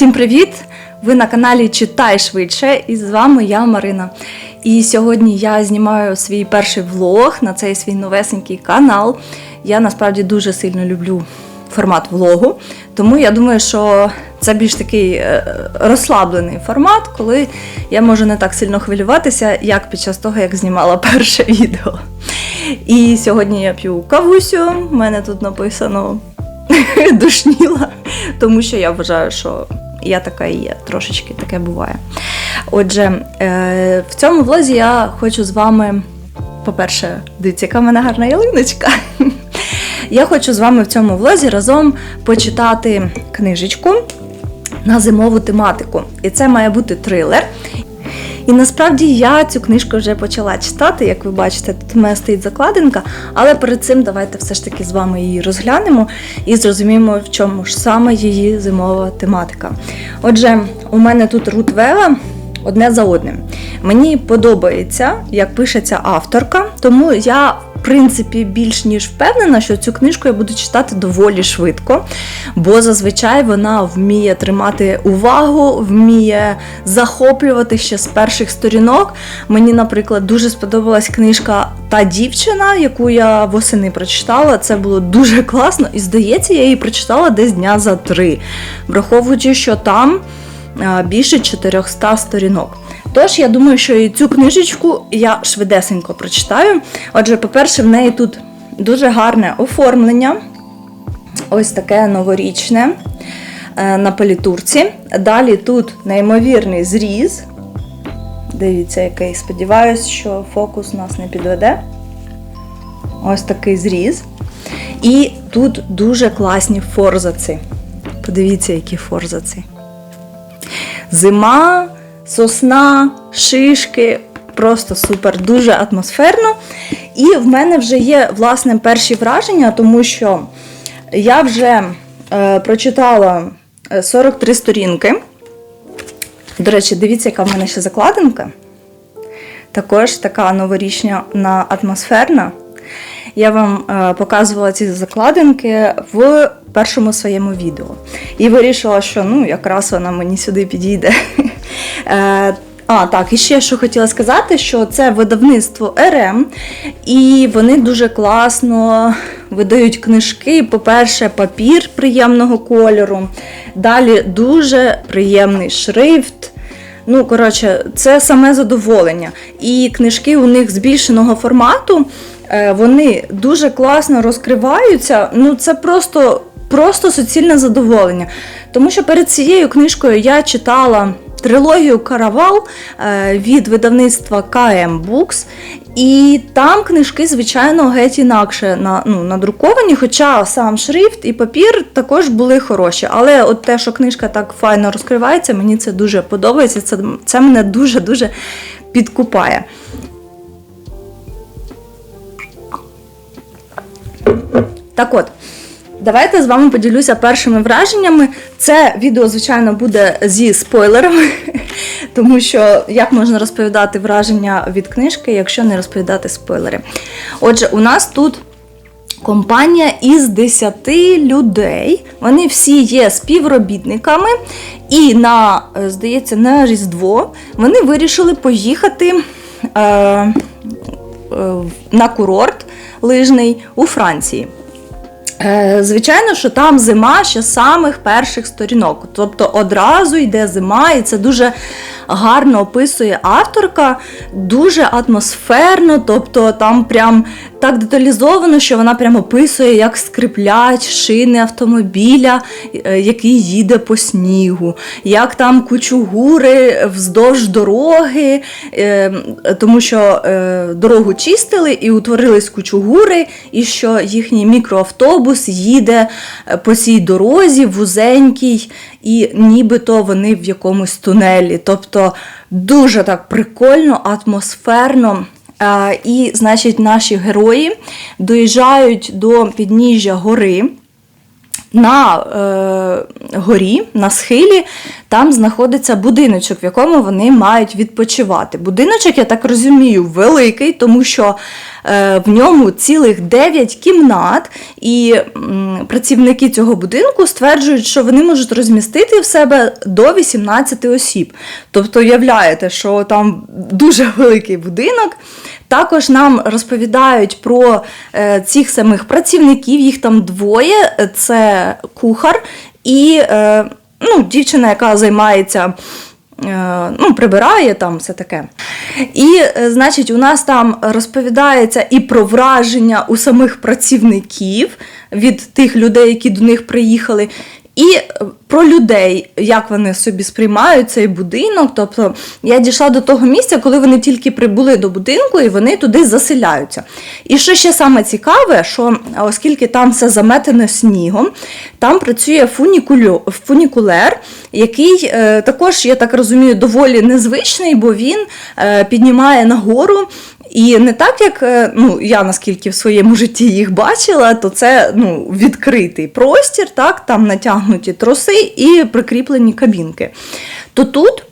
Всім привіт! Ви на каналі Читай швидше, і з вами я Марина. І сьогодні я знімаю свій перший влог на цей свій новесенький канал. Я насправді дуже сильно люблю формат влогу, тому я думаю, що це більш такий е, розслаблений формат, коли я можу не так сильно хвилюватися, як під час того, як знімала перше відео. І сьогодні я п'ю кавусю, в мене тут написано душніла, тому що я вважаю, що я така і є, трошечки таке буває. Отже, е, в цьому влозі я хочу з вами, по-перше, дивіться, яка в мене гарна ялиночка. Я хочу з вами в цьому влозі разом почитати книжечку на зимову тематику. І це має бути трилер. І насправді я цю книжку вже почала читати, як ви бачите, тут у мене стоїть закладинка, але перед цим давайте все ж таки з вами її розглянемо і зрозуміємо, в чому ж саме її зимова тематика. Отже, у мене тут Рут Вега одне за одним. Мені подобається, як пишеться авторка, тому я. Принципі, більш ніж впевнена, що цю книжку я буду читати доволі швидко, бо зазвичай вона вміє тримати увагу, вміє захоплювати ще з перших сторінок. Мені, наприклад, дуже сподобалась книжка Та дівчина, яку я восени прочитала. Це було дуже класно, і здається, я її прочитала десь дня за три, враховуючи, що там більше 400 сторінок. Тож, я думаю, що і цю книжечку я швидесенько прочитаю. Отже, по-перше, в неї тут дуже гарне оформлення. Ось таке новорічне е, на політурці. Далі тут неймовірний зріз. Дивіться, який. Сподіваюсь, що фокус нас не підведе. Ось такий зріз. І тут дуже класні форзаци. Подивіться, які форзаци. Зима, сосна, шишки. Просто супер, дуже атмосферно. І в мене вже є власне перші враження, тому що я вже е, прочитала е, 43 сторінки. До речі, дивіться, яка в мене ще закладинка. Також така новорічна атмосферна. Я вам е, показувала ці закладинки в першому своєму відео. І вирішила, що ну, якраз вона мені сюди підійде. Е, а, так, і ще що хотіла сказати, що це видавництво РМ, і вони дуже класно видають книжки. По-перше, папір приємного кольору. Далі дуже приємний шрифт. Ну, коротше, це саме задоволення. І книжки у них збільшеного формату, е, вони дуже класно розкриваються. Ну, це просто, просто суцільне задоволення. Тому що перед цією книжкою я читала трилогію Каравал е, від видавництва КМ Books. І там книжки, звичайно, геть інакше на, ну, надруковані, хоча сам шрифт і папір також були хороші. Але от те, що книжка так файно розкривається, мені це дуже подобається. Це, це мене дуже-дуже підкупає. Так от. Давайте з вами поділюся першими враженнями. Це відео, звичайно, буде зі спойлерами, тому що як можна розповідати враження від книжки, якщо не розповідати спойлери. Отже, у нас тут компанія із 10 людей. Вони всі є співробітниками, і на, здається, на Різдво вони вирішили поїхати е, е, на курорт лижний у Франції. Е, Звичайно, що там зима ще з самих перших сторінок. Тобто одразу йде зима, і це дуже гарно описує авторка, дуже атмосферно, тобто там прям так деталізовано, що вона прям описує, як скриплять шини автомобіля, е, який їде по снігу, як там кучугури вздовж дороги, е, тому що е, дорогу чистили і утворились кучугури, і що їхній мікроавтобус їде по цій дорозі вузенькій, і нібито вони в якомусь тунелі. Тобто дуже так прикольно, атмосферно. Е, І, значить, наші герої доїжджають до підніжжя гори. На е, горі, на схилі, там знаходиться будиночок, в якому вони мають відпочивати. Будиночок, я так розумію, великий, тому що е, в ньому цілих 9 кімнат, і працівники цього будинку стверджують, що вони можуть розмістити в себе до 18 осіб. Тобто, уявляєте, що там дуже великий будинок. Також нам розповідають про е, цих самих працівників, їх там двоє: це кухар і е, ну, дівчина, яка займається. е, Ну, прибирає там все таке. І, е, значить, у нас там розповідається і про враження у самих працівників від тих людей, які до них приїхали, і е, про людей, як вони собі сприймають цей будинок. Тобто я дійшла до того місця, коли вони тільки прибули до будинку і вони туди заселяються. І що ще саме цікаве, що оскільки там все заметене снігом, там працює фунікулю, фунікулер, який е, також, я так розумію, доволі незвичний, бо він е, піднімає нагору. І не так, як е, ну, я наскільки в своєму житті їх бачила, то це ну, відкритий простір, так, там натягнуті троси і прикріплені кабінки. То тут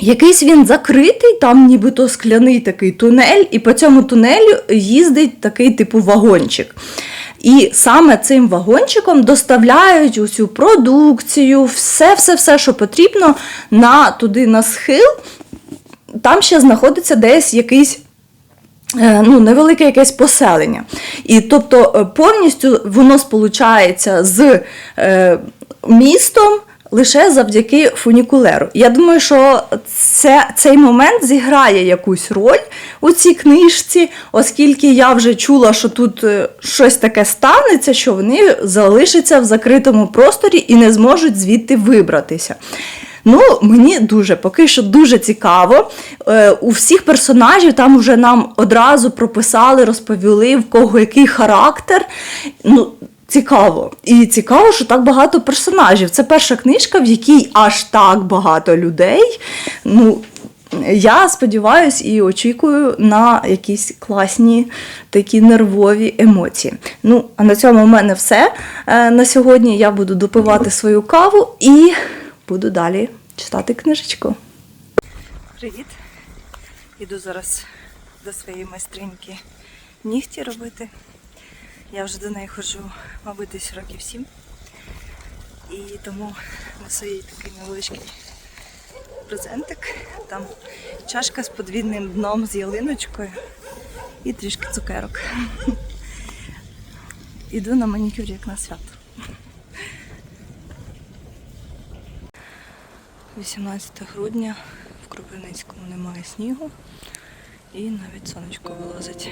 якийсь він закритий, там нібито скляний такий тунель, і по цьому тунелю їздить такий типу вагончик. І саме цим вагончиком доставляють усю продукцію, все-все-все, що потрібно на туди на схил. Там ще знаходиться десь якийсь ну, невелике якесь поселення. І тобто е, повністю воно сполучається з е, містом. Лише завдяки фунікулеру. Я думаю, що це, цей момент зіграє якусь роль у цій книжці, оскільки я вже чула, що тут е, щось таке станеться, що вони залишаться в закритому просторі і не зможуть звідти вибратися. Ну, мені дуже поки що дуже цікаво. Е, у всіх персонажів там вже нам одразу прописали, розповіли, в кого який характер. Ну, цікаво. І цікаво, що так багато персонажів. Це перша книжка, в якій аж так багато людей. Ну, я сподіваюся і очікую на якісь класні такі нервові емоції. Ну, а на цьому в мене все. Е, На сьогодні я буду допивати свою каву і буду далі читати книжечку. Привіт! Іду зараз до своєї майстриньки нігті робити. Я вже до неї ходжу, мабуть, десь років сім. І тому несу їй такий невеличкий презентик. Там чашка з подвійним дном з ялиночкою і трішки цукерок. Іду на манікюр як на свято. 18 грудня в Кропивницькому немає снігу і навіть сонечко вилазить.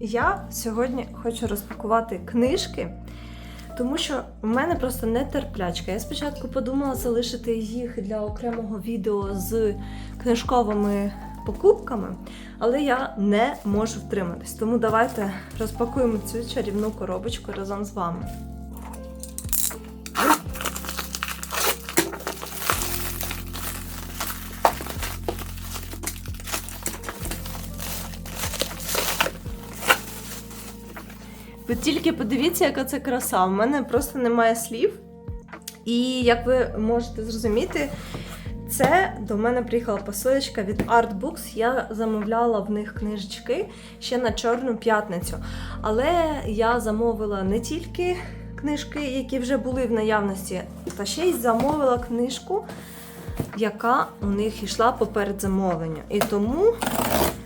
Я сьогодні хочу розпакувати книжки, тому що в мене просто нетерплячка. Я спочатку подумала залишити їх для окремого відео з книжковими покупками, але я не можу втриматись. Тому давайте розпакуємо цю чарівну коробочку разом з вами. Тільки подивіться, яка це краса. У мене просто немає слів. І як ви можете зрозуміти, це до мене приїхала посилочка від Artbooks. Я замовляла в них книжечки ще на Чорну п'ятницю. Але я замовила не тільки книжки, які вже були в наявності, та ще й замовила книжку, яка у них йшла поперед замовлення. І тому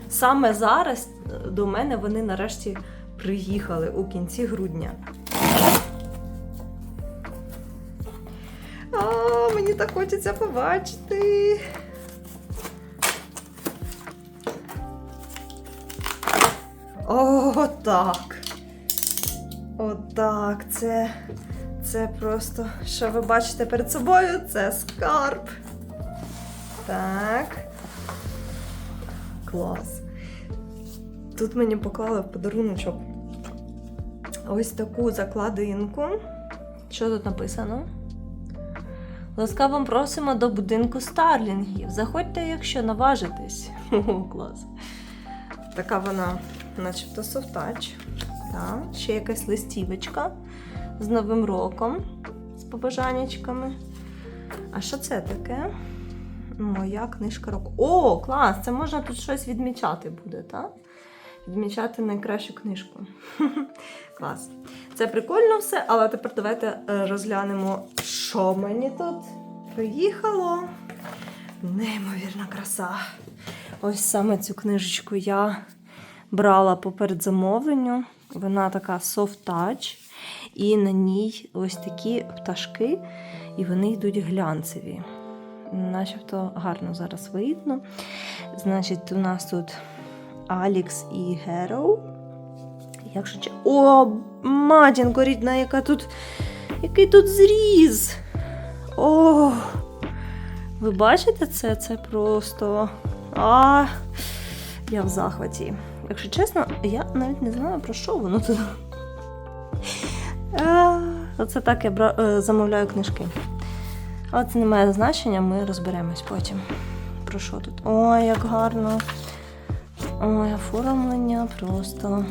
саме зараз до мене вони нарешті приїхали у кінці грудня. А, мені так хочеться побачити. О, так. От це, це просто, що ви бачите перед собою, це скарб. Так. Клас. Тут мені поклали в подаруночок ось таку закладинку. Що тут написано? Ласкаво просимо до будинку Старлінгів. Заходьте, якщо наважитесь. О, клас. Така вона, начебто, софтач. Так, ще якась листівочка з Новим роком, з побажаннячками. А що це таке? Моя книжка року. О, клас! Це можна тут щось відмічати буде, так? Відмічати найкращу книжку. Клас. Це прикольно все, але тепер давайте е, розглянемо, що мені тут приїхало. Неймовірна краса. Ось саме цю книжечку я брала по передзамовленню. Вона така soft touch, і на ній ось такі пташки, і вони йдуть глянцеві. Начебто гарно зараз видно. Значить, у нас тут Алікс і Героу. Якщо чи... О, матінко рідна, яка тут. Який тут зріз. О! Ви бачите це? Це просто. А, я в захваті. Якщо чесно, я навіть не знаю, про що воно тут. Оце так я бра... е, замовляю книжки. Але це не має значення, ми розберемось потім. Про що тут? Ой, як гарно. Ой, оформлення просто.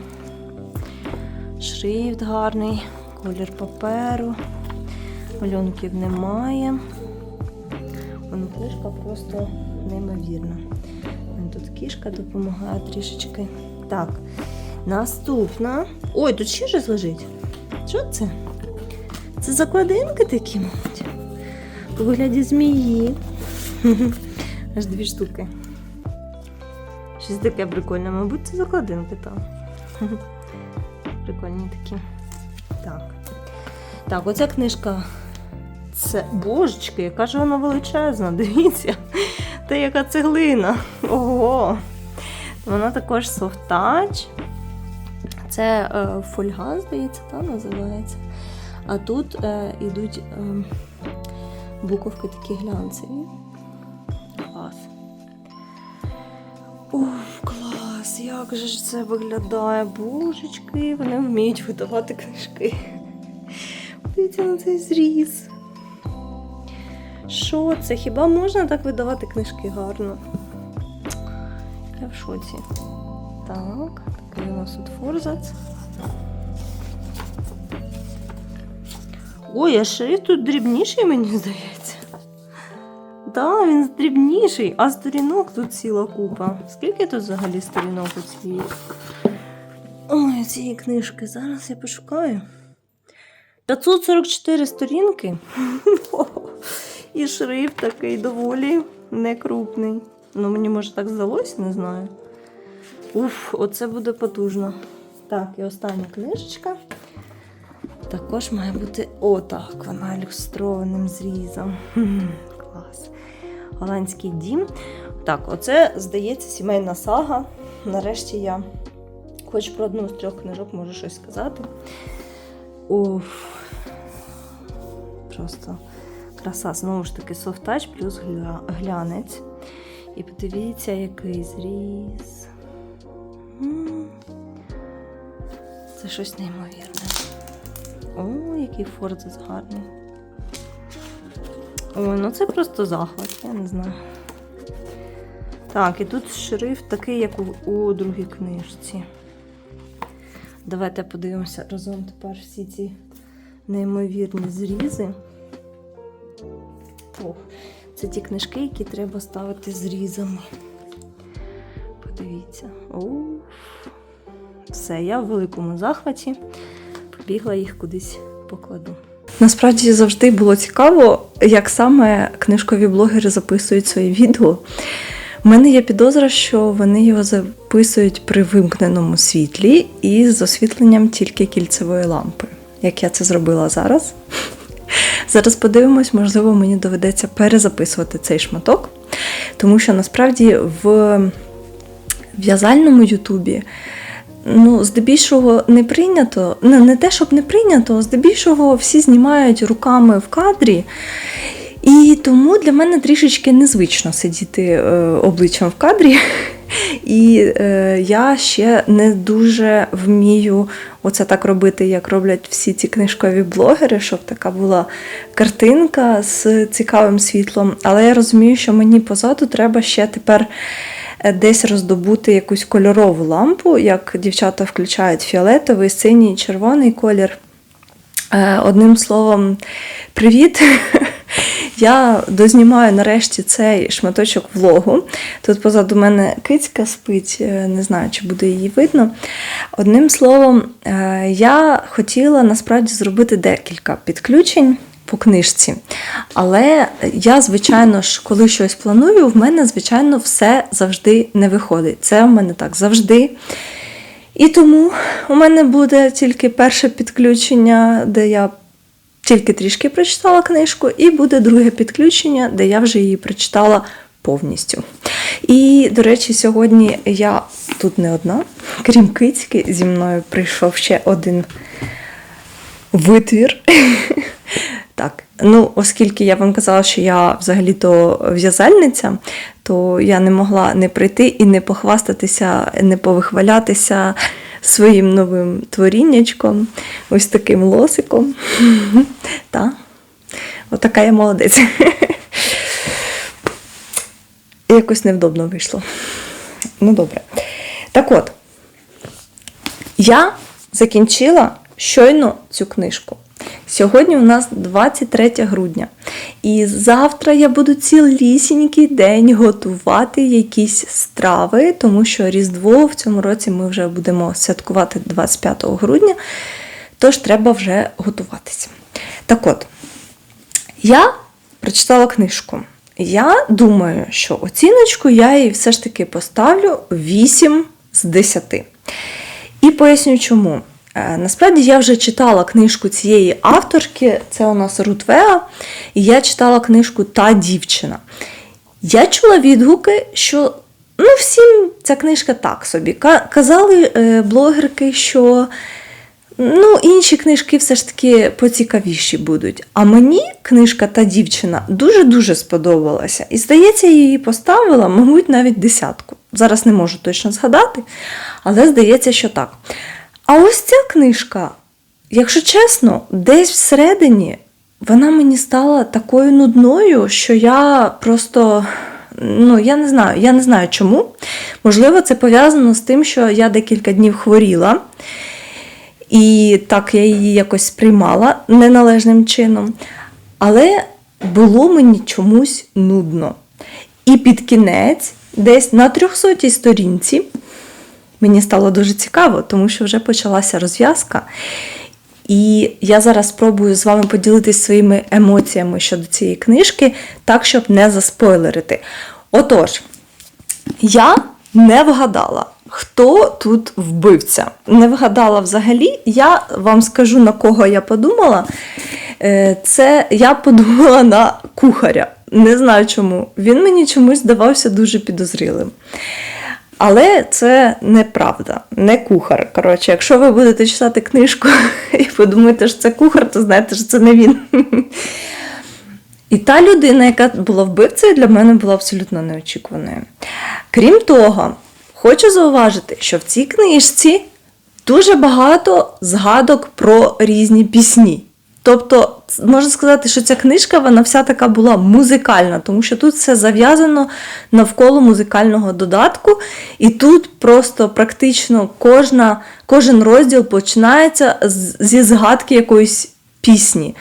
Шрифт гарний, колір паперу, малюнків немає. Воно книжка просто неймовірна. Тут кішка допомагає трішечки. Так, наступна. Ой, тут ще щось лежить. Що це? Це закладинки такі, мабуть. У вигляді змії. Аж дві штуки. Щось таке прикольне, мабуть, це закладинки там. Прикольні такі. Так. Так, оця книжка. Це божечки, яка ж вона величезна, дивіться. Та яка цеглина. Ого. Вона також touch. Це е, фольга, здається, та називається. А тут е, ідуть е, буковки такі глянцеві. Як же ж це виглядає? Божечки, вони вміють видавати книжки. Дивіться на цей зріз. Що це? Хіба можна так видавати книжки гарно? Я в шоці. Так, такий у нас тут форзац. Ой, а шрифт тут дрібніший, мені здається. Так, він дрібніший, а сторінок тут ціла купа. Скільки тут взагалі сторінок у цієї? Ой, цієї книжки. Зараз я пошукаю. 544 сторінки. І шрифт такий доволі некрупний. Ну, мені може так здалося, не знаю. Уф, оце буде потужно. Так, і остання книжечка. Також має бути отак, вона ілюстрованим зрізом. Клас. Голландський дім. Так, оце, здається, сімейна сага. Нарешті я хоч про одну з трьох книжок можу щось сказати. Уф. Просто краса. Знову ж таки, софтач плюс гля... глянець. І подивіться, який зріз. Це щось неймовірне. О, який форзац гарний. Ой, ну це просто захват, я не знаю. Так, і тут шрифт такий, як у, у другій книжці. Давайте подивимося разом тепер всі ці неймовірні зрізи. Ох, це ті книжки, які треба ставити зрізами. Подивіться. Уф. Все, я в великому захваті. Побігла їх кудись покладу. Насправді завжди було цікаво, як саме книжкові блогери записують свої відео. У мене є підозра, що вони його записують при вимкненому світлі і з освітленням тільки кільцевої лампи, як я це зробила зараз. Зараз подивимось, можливо, мені доведеться перезаписувати цей шматок, тому що насправді в в'язальному Ютубі ну, здебільшого не прийнято. Не, не те, щоб не прийнято, здебільшого всі знімають руками в кадрі. І тому для мене трішечки незвично сидіти е, обличчям в кадрі. І е, я ще не дуже вмію оце так робити, як роблять всі ці книжкові блогери, щоб така була картинка з цікавим світлом. Але я розумію, що мені позаду треба ще тепер десь роздобути якусь кольорову лампу, як дівчата включають фіолетовий, синій, червоний колір. Е, Одним словом, привіт! Я дознімаю нарешті цей шматочок влогу. Тут позаду мене кицька спить, е, не знаю, чи буде її видно. Одним словом, е, я хотіла насправді зробити декілька підключень по книжці. Але я, звичайно ж, коли щось планую, в мене, звичайно, все завжди не виходить. Це в мене так завжди. І тому у мене буде тільки перше підключення, де я тільки трішки прочитала книжку, і буде друге підключення, де я вже її прочитала повністю. І, до речі, сьогодні я тут не одна, крім кицьки, зі мною прийшов ще один витвір. Так, ну, оскільки я вам казала, що я взагалі-то в'язальниця, то я не могла не прийти і не похвастатися, не повихвалятися своїм новим творіннячком, ось таким лосиком. Та, Отака я молодець. Якось невдобно вийшло. Ну, добре. Так от, я закінчила щойно цю книжку. Сьогодні у нас 23 грудня. І завтра я буду цілісінький день готувати якісь страви, тому що Різдво в цьому році ми вже будемо святкувати 25 грудня, тож треба вже готуватися. Так от, я прочитала книжку. Я думаю, що оціночку я їй все ж таки поставлю 8 з 10. І поясню чому. Е, Насправді я вже читала книжку цієї авторки, це у нас Рут Веа, і я читала книжку Та дівчина. Я чула відгуки, що ну, всім ця книжка так собі. Казали е, блогерки, що ну, інші книжки все ж таки поцікавіші будуть. А мені книжка Та дівчина дуже-дуже сподобалася. І, здається, я її поставила, мабуть, навіть десятку. Зараз не можу точно згадати, але здається, що так. А ось ця книжка, якщо чесно, десь всередині вона мені стала такою нудною, що я просто. Ну, я не знаю, я не знаю чому. Можливо, це пов'язано з тим, що я декілька днів хворіла, і так я її якось сприймала неналежним чином. Але було мені чомусь нудно. І під кінець, десь на 300 сторінці, Мені стало дуже цікаво, тому що вже почалася розв'язка. І я зараз спробую з вами поділитися своїми емоціями щодо цієї книжки, так, щоб не заспойлерити. Отож, я не вгадала, хто тут вбивця. Не вгадала взагалі. Я вам скажу, на кого я подумала. Е, Це я подумала на кухаря. Не знаю чому. Він мені чомусь здавався дуже підозрілим. Але це неправда, не кухар. Коротше, якщо ви будете читати книжку і подумаєте, що це кухар, то знаєте, що це не він. І та людина, яка була вбивцею, для мене була абсолютно неочікуваною. Крім того, хочу зауважити, що в цій книжці дуже багато згадок про різні пісні. Тобто, можна сказати, що ця книжка вона вся така була музикальна, тому що тут все зав'язано навколо музикального додатку, і тут просто практично кожна, кожен розділ починається зі згадки якоїсь пісні.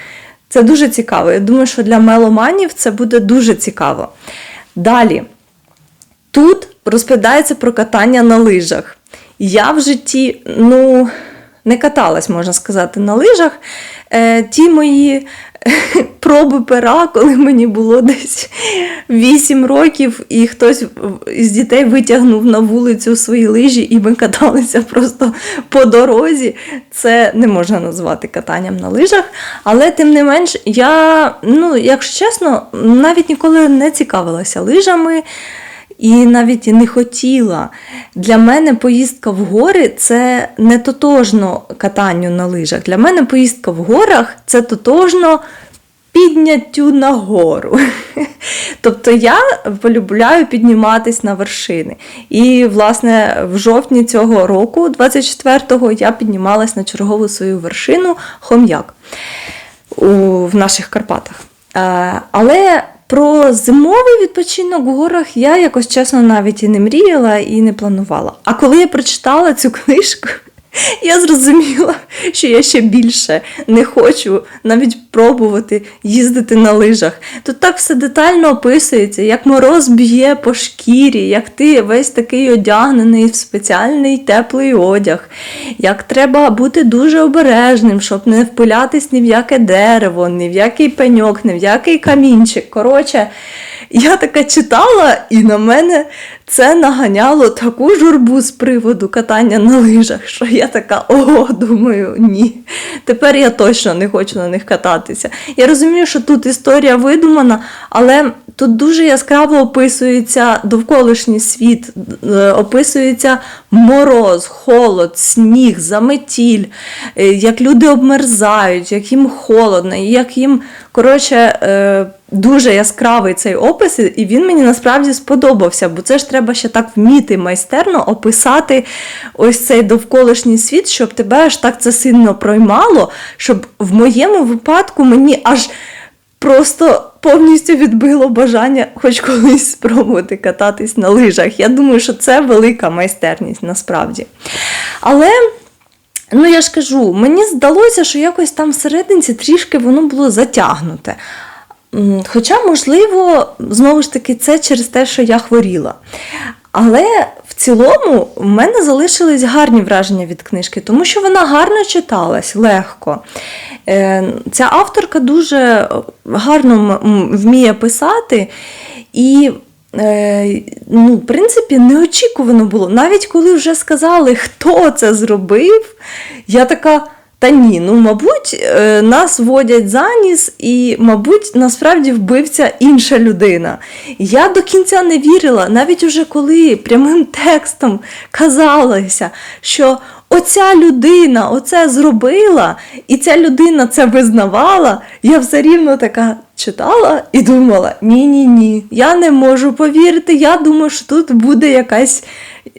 Це дуже цікаво. Я думаю, що для меломанів це буде дуже цікаво. Далі. Тут розповідається про катання на лижах. Я в житті, ну, не каталась, можна сказати, на лижах. Е, ті мої проби пера, коли мені було десь 8 років, і хтось із дітей витягнув на вулицю свої лижі, і ми каталися просто по дорозі. Це не можна назвати катанням на лижах. Але тим не менш, я, ну, якщо чесно, навіть ніколи не цікавилася лижами. І навіть не хотіла. Для мене поїздка в гори це не тотожно катанню на лижах. Для мене поїздка в горах це тотожно підняттю на гору. Тобто я полюбляю підніматись на вершини. І, власне, в жовтні цього року, 24-го, я піднімалась на чергову свою вершину Хом'як у, в наших Карпатах. Е, але про зимовий відпочинок в горах я якось чесно навіть і не мріяла, і не планувала. А коли я прочитала цю книжку, я зрозуміла, що я ще більше не хочу навіть пробувати їздити на лижах. Тут так все детально описується, як мороз б'є по шкірі, як ти весь такий одягнений в спеціальний теплий одяг, як треба бути дуже обережним, щоб не впилятись ні в яке дерево, ні в який пеньок, ні в який камінчик. Коротше, я таке читала, і на мене це наганяло таку журбу з приводу катання на лижах, що я така, о, думаю, ні. Тепер я точно не хочу на них кататися. Я розумію, що тут історія видумана, але тут дуже яскраво описується довколишній світ, е, описується мороз, холод, сніг, заметіль, е, як люди обмерзають, як їм холодно, як їм, коротше, е, дуже яскравий цей опис, і він мені насправді сподобався, бо це ж треба ще так вміти майстерно описати ось цей довколишній світ, щоб тебе аж так це сильно проймало, щоб в моєму випадку мені аж просто повністю відбило бажання хоч колись спробувати кататись на лижах. Я думаю, що це велика майстерність насправді. Але. Ну, я ж кажу, мені здалося, що якось там всерединці трішки воно було затягнуте. Хоча, можливо, знову ж таки, це через те, що я хворіла. Але цілому в мене залишились гарні враження від книжки, тому що вона гарно читалась, легко. Е, Ця авторка дуже гарно вміє писати, і е, ну, в принципі, неочікувано було. Навіть коли вже сказали, хто це зробив, я така. Та ні, ну мабуть, е, нас водять за ніс, і, мабуть, насправді вбивця інша людина. Я до кінця не вірила, навіть уже коли прямим текстом казалося, що оця людина оце зробила, і ця людина це визнавала, я все рівно така читала і думала: ні-ні ні, я не можу повірити. Я думаю, що тут буде якась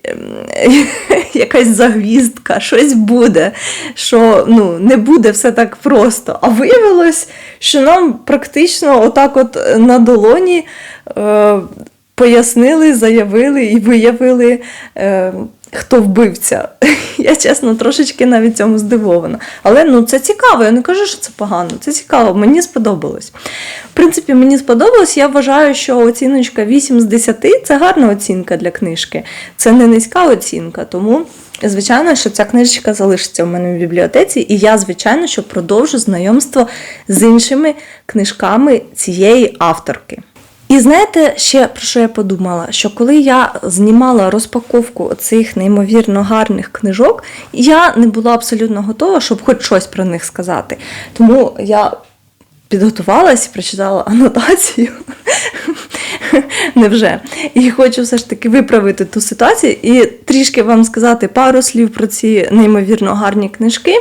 ем, якась загвіздка, щось буде, що ну, не буде все так просто. А виявилось, що нам практично отак от на долоні е, пояснили, заявили і виявили. Е, Хто вбивця? Я чесно трошечки навіть цьому здивована. Але ну це цікаво, я не кажу, що це погано. Це цікаво, мені сподобалось. В принципі, мені сподобалось. Я вважаю, що оціночка 8 з 10 це гарна оцінка для книжки. Це не низька оцінка, тому. Звичайно, що ця книжечка залишиться у мене в бібліотеці, і я, звичайно, що продовжу знайомство з іншими книжками цієї авторки. І знаєте, ще про що я подумала? Що коли я знімала розпаковку цих неймовірно гарних книжок, я не була абсолютно готова, щоб хоч щось про них сказати. Тому я підготувалась, прочитала анотацію. Невже? І хочу все ж таки виправити ту ситуацію і трішки вам сказати пару слів про ці неймовірно гарні книжки.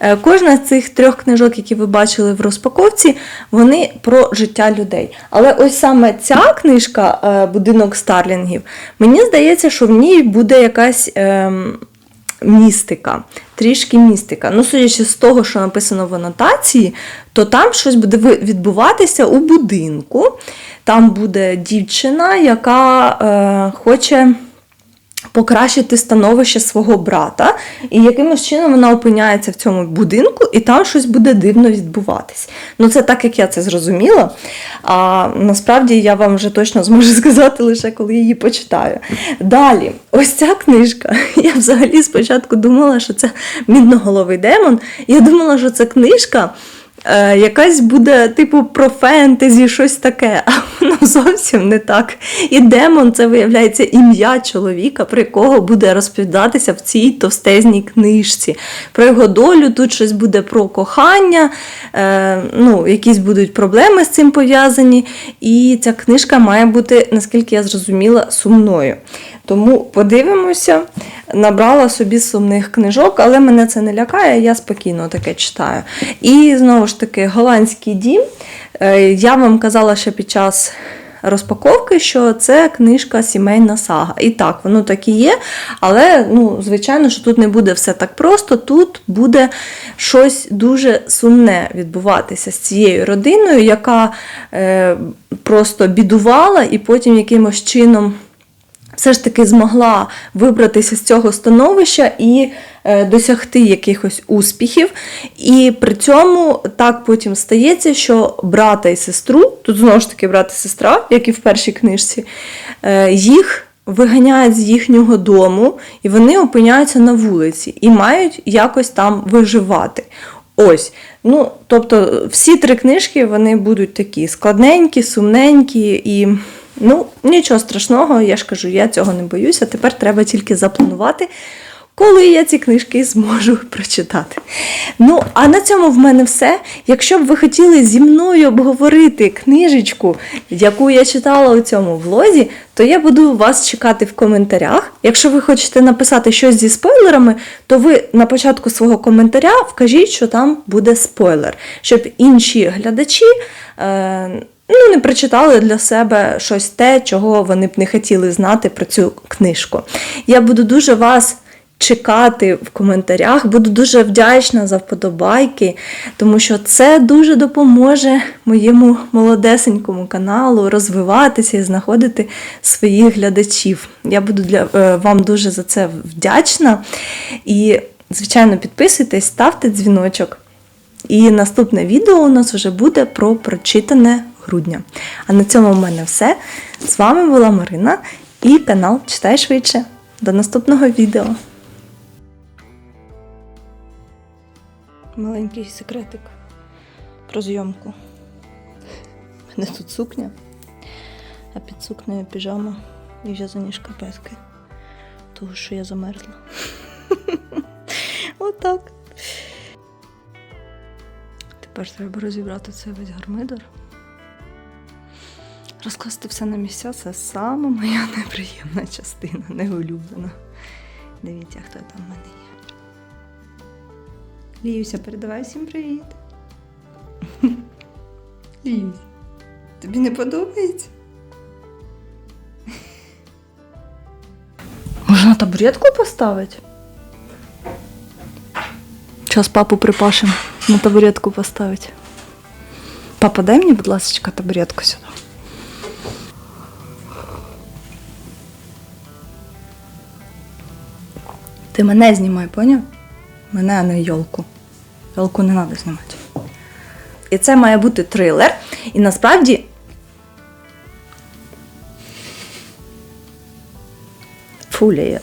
Е, Кожна з цих трьох книжок, які ви бачили в розпаковці, вони про життя людей. Але ось саме ця книжка е, Будинок Старлінгів, мені здається, що в ній буде якась. ем, Містика, трішки містика. Ну, судячи з того, що написано в анотації, то там щось буде відбуватися у будинку. Там буде дівчина, яка е, хоче покращити становище свого брата, і якимось чином вона опиняється в цьому будинку, і там щось буде дивно відбуватись. Ну, це так, як я це зрозуміла. А насправді я вам вже точно зможу сказати лише коли її почитаю. Далі, ось ця книжка. Я взагалі спочатку думала, що це мідноголовий демон. Я думала, що це книжка. Е, якась буде типу про фентезі, щось таке, а воно зовсім не так. І демон це виявляється ім'я чоловіка, про якого буде розповідатися в цій товстезній книжці. Про його долю тут щось буде про кохання, е, ну, якісь будуть проблеми з цим пов'язані. І ця книжка має бути, наскільки я зрозуміла, сумною. Тому подивимося, набрала собі сумних книжок, але мене це не лякає, я спокійно таке читаю. І знову ж таки, голландський дім. Е, Я вам казала ще під час розпаковки, що це книжка сімейна сага. І так, воно так і є, але ну, звичайно, що тут не буде все так просто, тут буде щось дуже сумне відбуватися з цією родиною, яка е, просто бідувала і потім якимось чином все ж таки змогла вибратися з цього становища і е, досягти якихось успіхів. І при цьому так потім стається, що брата і сестру, тут знову ж таки брат і сестра, як і в першій книжці, е, їх виганяють з їхнього дому, і вони опиняються на вулиці і мають якось там виживати. Ось, ну тобто, всі три книжки вони будуть такі складненькі, сумненькі і. Ну, нічого страшного, я ж кажу, я цього не боюся. Тепер треба тільки запланувати, коли я ці книжки зможу прочитати. Ну, а на цьому в мене все. Якщо б ви хотіли зі мною обговорити книжечку, яку я читала у цьому влозі, то я буду вас чекати в коментарях. Якщо ви хочете написати щось зі спойлерами, то ви на початку свого коментаря вкажіть, що там буде спойлер, щоб інші глядачі. Е- ну, не прочитали для себе щось те, чого вони б не хотіли знати про цю книжку. Я буду дуже вас чекати в коментарях, буду дуже вдячна за вподобайки, тому що це дуже допоможе моєму молодесенькому каналу розвиватися і знаходити своїх глядачів. Я буду для, е, вам дуже за це вдячна. І, звичайно, підписуйтесь, ставте дзвіночок. І наступне відео у нас вже буде про прочитане грудня. А на цьому в мене все. З вами була Марина і канал Читай швидше. До наступного відео. Маленький секретик про зйомку. У мене тут сукня, а під сукнею піжама і в'язані шкарпетки. Того, що я замерзла. Отак. Тепер треба розібрати цей весь гармидер. Розкласти все на місця це саме моя неприємна частина, неулюблена. Дивіться, хто там в мене є. Ліюся, передавай всім привіт. Ліюсь, тобі не подобається? Можна табуретку поставити? Час папу припашем на табуретку поставити. Папа, дай мені, будь ласка, табуретку сюди. Ти мене знімай, поняв? Мене, а не йолку. Йолку не треба знімати. І це має бути трилер. І насправді. Фуля я